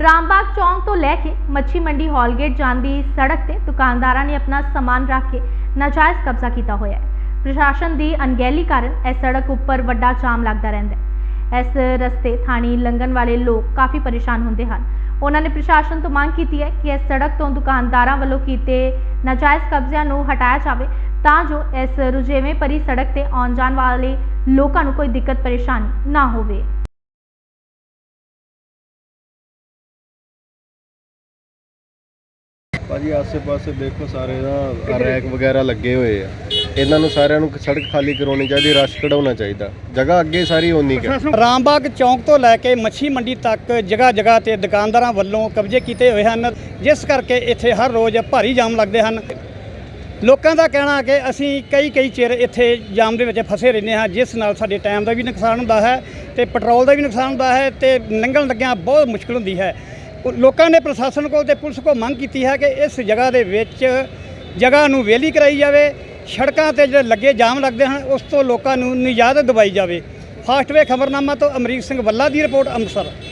ਰਾਮਬਾਗ ਚੌਂਕ ਤੋਂ ਲੈ ਕੇ ਮੱਛੀ ਮੰਡੀ ਹਾਲਗੇਟ ਜਾਂਦੀ ਸੜਕ ਤੇ ਦੁਕਾਨਦਾਰਾਂ ਨੇ ਆਪਣਾ ਸਮਾਨ ਰੱਖ ਕੇ ਨਾਜਾਇਜ਼ ਕਬਜ਼ਾ ਕੀਤਾ ਹੋਇਆ ਹੈ। ਪ੍ਰਸ਼ਾਸਨ ਦੀ ਅਣਗਹਿਲੀ ਕਾਰਨ ਇਸ ਸੜਕ ਉੱਪਰ ਵੱਡਾ ਜਾਮ ਲੱਗਦਾ ਰਹਿੰਦਾ ਹੈ। ਇਸ ਰਸਤੇ ਥਾਣੀ ਲੰਘਣ ਵਾਲੇ ਲੋਕ ਕਾਫੀ ਪਰੇਸ਼ਾਨ ਹੁੰਦੇ ਹਨ। ਉਹਨਾਂ ਨੇ ਪ੍ਰਸ਼ਾਸਨ ਤੋਂ ਮੰਗ ਕੀਤੀ ਹੈ ਕਿ ਇਸ ਸੜਕ ਤੋਂ ਦੁਕਾਨਦਾਰਾਂ ਵੱਲੋਂ ਕੀਤੇ ਨਾਜਾਇਜ਼ ਕਬਜ਼ਿਆਂ ਨੂੰ ਹਟਾਇਆ ਜਾਵੇ ਤਾਂ ਜੋ ਇਸ ਰੁਝੇਵੇਂ ਭਰੀ ਸੜਕ ਤੇ ਆਉਣ ਜਾਣ ਵਾਲੇ ਲੋਕਾਂ ਨੂੰ ਕੋਈ ਦਿੱਕਤ ਪਰੇਸ਼ਾਨੀ ਨਾ ਹੋਵੇ। ਭਾਜੀ ਆਸੇ-ਪਾਸੇ ਦੇਖੋ ਸਾਰੇ ਨਾ ਰੈਕ ਵਗੈਰਾ ਲੱਗੇ ਹੋਏ ਆ। ਇਹਨਾਂ ਨੂੰ ਸਾਰਿਆਂ ਨੂੰ ਸੜਕ ਖਾਲੀ ਕਰਾਉਣੀ ਚਾਹੀਦੀ, ਰਸ਼ ਕਢਾਉਣਾ ਚਾਹੀਦਾ। ਜਗ੍ਹਾ ਅੱਗੇ ਸਾਰੀ ਓਨੀ ਕੁ ਹੈ ਰਾਮਬਾਗ ਚੌਂਕ ਤੋਂ ਲੈ ਕੇ ਮੱਛੀ ਮੰਡੀ ਤੱਕ ਜਗ੍ਹਾ ਜਗ੍ਹਾ ਤੇ ਦੁਕਾਨਦਾਰਾਂ ਵੱਲੋਂ ਕਬਜ਼ੇ ਕੀਤੇ ਹੋਏ ਹਨ, ਜਿਸ ਕਰਕੇ ਇੱਥੇ ਹਰ ਰੋਜ਼ ਭਾਰੀ ਜਾਮ ਲੱਗਦੇ ਹਨ। ਲੋਕਾਂ ਦਾ ਕਹਿਣਾ ਕਿ ਅਸੀਂ ਕਈ ਕਈ ਚਿਰ ਇੱਥੇ ਜਾਮ ਦੇ ਵਿੱਚ ਫਸੇ ਰਹਿੰਦੇ ਹਾਂ, ਜਿਸ ਨਾਲ ਸਾਡੇ ਟਾਈਮ ਦਾ ਵੀ ਨੁਕਸਾਨ ਹੁੰਦਾ ਹੈ ਤੇ ਪੈਟਰੋਲ ਦਾ ਵੀ ਨੁਕਸਾਨ ਹੁੰਦਾ ਹੈ ਤੇ ਲੰਘਣ ਲੱਗਿਆਂ ਬਹੁਤ ਮੁਸ਼ਕਲ ਹੁੰਦੀ ਹੈ। ਲੋਕਾਂ ਨੇ ਪ੍ਰਸ਼ਾਸਨ ਕੋਲ ਤੇ ਪੁਲਿਸ ਕੋਲ ਮੰਗ ਕੀਤੀ ਹੈ ਕਿ ਇਸ ਜਗ੍ਹਾ ਦੇ ਵਿੱਚ ਜਗ੍ਹਾ ਨੂੰ ਵੇਲੀ ਕਰਾਈ ਜਾਵੇ, ਸੜਕਾਂ ਤੇ ਜਿਹੜੇ ਲੱਗੇ ਜਾਮ ਲੱਗਦੇ ਹਨ, ਉਸ ਤੋਂ ਲੋਕਾਂ ਨੂੰ ਨਿਜਾਤ ਦਿਵਾਈ ਜਾਵੇ। ਫਾਸਟਵੇ ਖਬਰਨਾਮਾ ਤੋਂ ਅਮਰੀਕ ਸਿੰਘ ਬੱਲਾ ਦੀ ਰਿਪੋਰਟ ਅੰਮ੍ਰਿਤਸਰ।